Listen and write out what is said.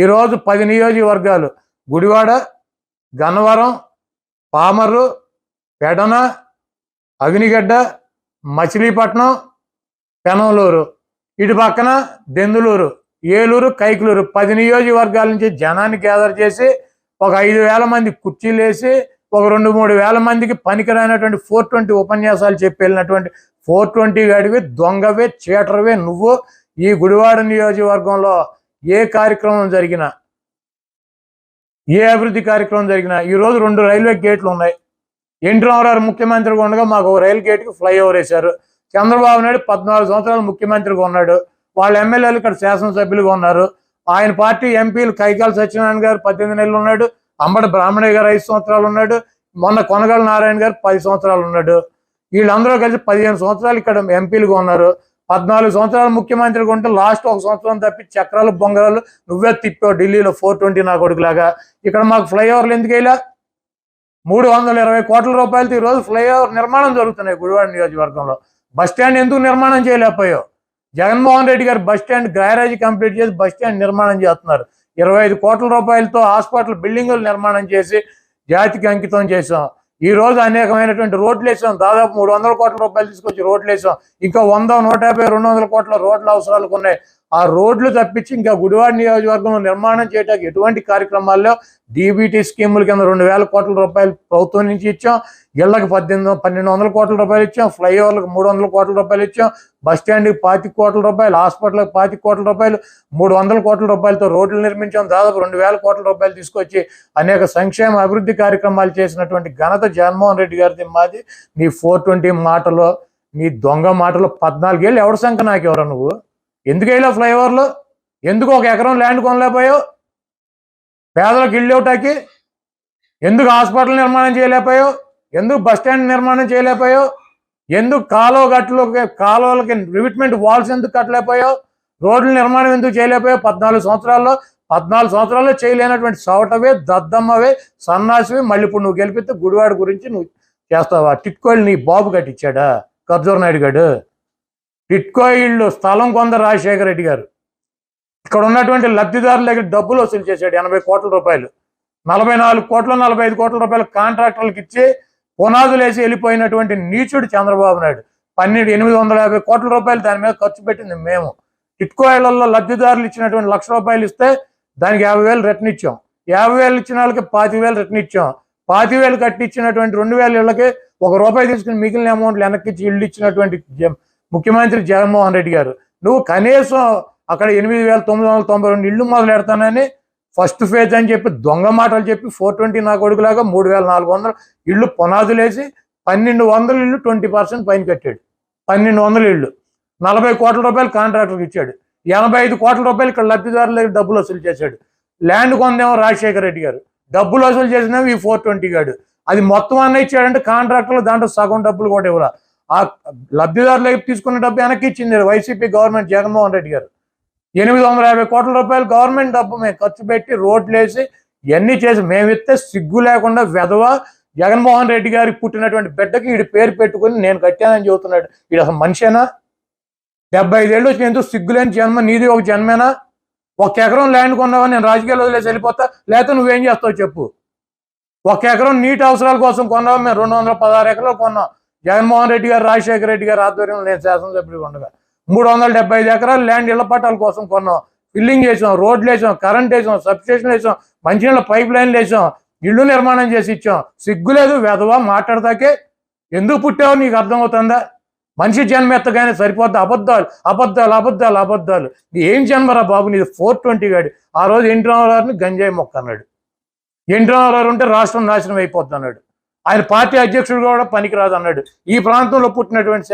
ఈరోజు పది నియోజకవర్గాలు. గుడివాడ గన్నవరం పామర్రు పెడన అగ్నిగడ్డ మచిలీపట్నం పెనంలూరు. ఇటు పక్కన దెందులూరు ఏలూరు కైకులూరు. పది నియోజకవర్గాల నుంచి జనాన్ని గ్యాదర్ చేసి ఒక ఐదు వేల మంది కుర్చీలు వేసి ఒక రెండు మూడు వేల మందికి పనికిరానటువంటి ఫోర్ ట్వంటీ ఉపన్యాసాలు చెప్పి వెళ్ళినటువంటి ఫోర్ ట్వంటీ గడివి దొంగవే చీటర్వే నువ్వు ఈ గుడివాడ నియోజకవర్గంలో ఏ కార్యక్రమం జరిగినా ఏ అభివృద్ధి కార్యక్రమం జరిగినా ఈరోజు రెండు రైల్వే గేట్లు ఉన్నాయి. ఎన్టీ రామారావు ముఖ్యమంత్రిగా ఉండగా మాకు రైల్ గేట్కి ఫ్లైఓవర్ వేశారు. చంద్రబాబు నాయుడు పద్నాలుగు సంవత్సరాలు ముఖ్యమంత్రిగా ఉన్నాడు. వాళ్ళ ఎమ్మెల్యేలు ఇక్కడ శాసనసభ్యులుగా ఉన్నారు. ఆయన పార్టీ ఎంపీలు కైకాల సత్యనారాయణ గారు పద్దెనిమిది నెలలు ఉన్నాడు. అంబటి బ్రాహ్మణయ్య గారు ఐదు సంవత్సరాలు ఉన్నాడు. మొన్న కొనగల నారాయణ గారు పది సంవత్సరాలు ఉన్నాడు. వీళ్ళందరూ కలిసి పదిహేను సంవత్సరాలు ఇక్కడ ఎంపీలుగా ఉన్నారు. పద్నాలుగు సంవత్సరాలు ముఖ్యమంత్రిగా ఉంటే లాస్ట్ ఒక సంవత్సరం తప్పి చక్రాలు బొంగరాలు నువ్వే తిప్పావు ఢిల్లీలో ఫోర్ ట్వంటీ నా కొడుకులాగా. ఇక్కడ మాకు ఫ్లైఓవర్లు ఎందుకు వెళ్ళా మూడు వందల ఇరవై కోట్ల రూపాయలతో ఈరోజు ఫ్లైఓవర్ నిర్మాణం జరుగుతున్నాయి గుడివాడ నియోజకవర్గంలో. బస్ స్టాండ్ ఎందుకు నిర్మాణం చేయలేకపోయావు? జగన్మోహన్ రెడ్డి గారు బస్ స్టాండ్ గ్యారేజ్ కంప్లీట్ చేసి బస్ స్టాండ్ నిర్మాణం చేస్తున్నారు. ఇరవై ఐదు కోట్ల రూపాయలతో హాస్పిటల్ బిల్డింగులు నిర్మాణం చేసి జాతికి అంకితం చేశాం. ఈ రోజు అనేకమైనటువంటి రోడ్లు వేసాం. దాదాపు మూడు వందల కోట్ల రూపాయలు తీసుకొచ్చి రోడ్లు వేసాం. ఇంకా వంద నూట యాభై రెండు వందల కోట్ల రోడ్ల అవసరాలకు ఉన్నాయి. ఆ రోడ్లు తప్పించి ఇంకా గుడివాడ నియోజకవర్గంలో నిర్మాణం చేయడానికి ఎటువంటి కార్యక్రమాల్లో డీబీటీ స్కీముల కింద రెండు వేల కోట్ల రూపాయలు ప్రభుత్వం నుంచి ఇచ్చాం ఇళ్ళకు పద్దెనిమిది పన్నెండు వందల కోట్ల రూపాయలు ఇచ్చాం ఫ్లైఓవర్లకు మూడు వందల కోట్ల రూపాయలు ఇచ్చాం బస్ స్టాండ్కి పాతి కోట్ల రూపాయలు హాస్పిటల్కి పాతి కోట్ల రూపాయలు మూడు వందల కోట్ల రూపాయలతో రోడ్లు నిర్మించాం దాదాపు రెండు వేల కోట్ల రూపాయలు తీసుకొచ్చి అనేక సంక్షేమ అభివృద్ధి కార్యక్రమాలు చేసినటువంటి ఘనత జగన్మోహన్ రెడ్డి గారిది మాది. నీ ఫోర్ ట్వంటీ మాటలో నీ దొంగ మాటలో పద్నాలుగేళ్ళు ఎవరి సంఖ్య నాకు ఎవరు నువ్వు? ఎందుకు వెళ్ళావు ఫ్లైఓవర్లు? ఎందుకు ఒక ఎకరం ల్యాండ్ కొనలేకపోయావు? పేదలకు ఇల్లు ఒకటాకి ఎందుకు హాస్పిటల్ నిర్మాణం చేయలేకపోయావు? ఎందుకు బస్ స్టాండ్ నిర్మాణం చేయలేకపోయావు? ఎందుకు కాలువ గట్లు కాలువలకి రివిట్మెంట్ వాల్స్ ఎందుకు కట్టలేకపోయావు? రోడ్ల నిర్మాణం ఎందుకు చేయలేకపోయావు? పద్నాలుగు సంవత్సరాల్లో పద్నాలుగు సంవత్సరాల్లో చేయలేనటువంటి సవటవే దద్దమ్మవే సన్నాసివే మళ్ళీ ఇప్పుడు నువ్వు గెలిపితే గుడివాడ గురించి నువ్వు చేస్తావా? టిక్కోళ్ళు నీ బాబు కట్టించాడా కబ్జూర్ నాయుడు గారు టిట్కో ఇళ్ళు స్థలం కొంద రాజశేఖర రెడ్డి గారు. ఇక్కడ ఉన్నటువంటి లబ్ధిదారుల దగ్గర డబ్బులు వసూలు చేశాడు ఎనభై కోట్ల రూపాయలు. నలభై నాలుగు కోట్ల నలభై ఐదు కోట్ల రూపాయలు కాంట్రాక్టర్లకు ఇచ్చి పునాదులు వేసి వెళ్ళిపోయినటువంటి నీచుడు చంద్రబాబు నాయుడు. పన్నెండు ఎనిమిది వందల యాభై కోట్ల రూపాయలు దాని మీద ఖర్చు పెట్టింది మేము. టిట్కో ఇళ్ళలో లబ్ధిదారులు ఇచ్చినటువంటి లక్ష రూపాయలు ఇస్తే దానికి యాభై వేలు రిటర్న్ ఇచ్చాం. యాభై వేలు ఇచ్చిన వాళ్ళకి పాతి వేలు రిటర్న్ ఇచ్చాం. పాతి వేలు కట్టించినటువంటి రెండు వేల ఇళ్ళకి ఒక రూపాయి తీసుకుని మిగిలిన అమౌంట్లు వెనక్కి ఇచ్చి ఇల్లు ఇచ్చినటువంటి ముఖ్యమంత్రి జగన్మోహన్ రెడ్డి గారు నువ్వు కనీసం అక్కడ ఎనిమిది వేల తొమ్మిది వందల తొంభై రెండు ఇళ్ళు మొదలు పెడతానని ఫస్ట్ ఫేజ్ అని చెప్పి దొంగ మాటలు చెప్పి ఫోర్ ట్వంటీ నా కొడుకులాగా మూడు వేల నాలుగు వందలు ఇళ్ళు పునాదులేసి పన్నెండు వందల ఇళ్ళు ట్వంటీ పర్సెంట్ పైన కట్టాడు. పన్నెండు వందల ఇళ్ళు. నలభై కోట్ల రూపాయలు కాంట్రాక్టర్కి ఇచ్చాడు. ఎనభై ఐదు కోట్ల రూపాయలు ఇక్కడ లబ్ధిదారుల దగ్గర డబ్బులు వసూలు చేశాడు. ల్యాండ్ కొందేమో రాజశేఖర రెడ్డి గారు. డబ్బులు వసూలు చేసినేమో ఈ ఫోర్ ట్వంటీ గాడు. అది మొత్తం అన్న ఇచ్చాడంటే కాంట్రాక్టర్లు దాంట్లో సగం డబ్బులు కూడా ఇవ్వరా ఆ లబ్ధిదారులకి తీసుకున్న డబ్బు వెనక్కి ఇచ్చింది వైసీపీ గవర్నమెంట్ జగన్మోహన్ రెడ్డి గారు. ఎనిమిది వందల యాభై కోట్ల రూపాయలు గవర్నమెంట్ డబ్బు మేము ఖర్చు పెట్టి రోడ్లు వేసి ఇవన్నీ చేసి మేము ఇస్తే సిగ్గు లేకుండా వెధవ జగన్మోహన్ రెడ్డి గారికి పుట్టినటువంటి బిడ్డకి వీడి పేరు పెట్టుకుని నేను కట్టానని చెబుతున్నాడు. వీడు అసలు మనిషేనా? డెబ్బై ఐదేళ్ళు వచ్చి ఎందుకు సిగ్గులేని జన్మ? నీది ఒక జన్మేనా? ఒక ఎకరం ల్యాండ్ కొన్నావా నేను రాజకీయాలు వదిలేసి వెళ్ళిపోతా? లేకపోతే నువ్వేం చేస్తావు చెప్పు. ఒక ఎకరం నీటి అవసరాల కోసం కొన్నావా మేము రెండు వందల పదహారు ఎకరాలు కొన్నాం. జగన్మోహన్ రెడ్డి గారు రాజశేఖర రెడ్డి గారు ఆధ్వర్యంలో నేను శాసనసభ్యుడిగా ఉండగా మూడు వందల డెబ్బై ఐదు ఎకరాలు ల్యాండ్ ఇళ్ళ పట్టాల కోసం కొన్నాం. ఫిల్లింగ్ చేసాం రోడ్లు వేసాం కరెంట్ వేసాం సబ్స్టేషన్ వేసాం మంచినీళ్ళ పైప్ లైన్లు వేసాం ఇల్లు నిర్మాణం చేసి ఇచ్చాం. సిగ్గులేదు వెధవా మాట్లాడతాకే. ఎందుకు పుట్టావో? నీకు అర్థమవుతుందా? మనిషి జన్మ ఎత్తగానే సరిపోద్ది. అబద్ధాలు అబద్ధాలు అబద్ధాలు అబద్ధాలు. ఏం జన్మరా బాబు? నీది ఫోర్ ట్వంటీ గాడి. ఆ రోజు ఎన్టీ రామారావుని గంజాయి మొక్క అన్నాడు. ఎన్టీ రామారావు ఉంటే రాష్ట్రం నాశనం అయిపోద్ది అన్నాడు. ఆయన పార్టీ అధ్యక్షుడు కూడా పనికిరాదు అన్నాడు. ఈ ప్రాంతంలో పుట్టినటువంటి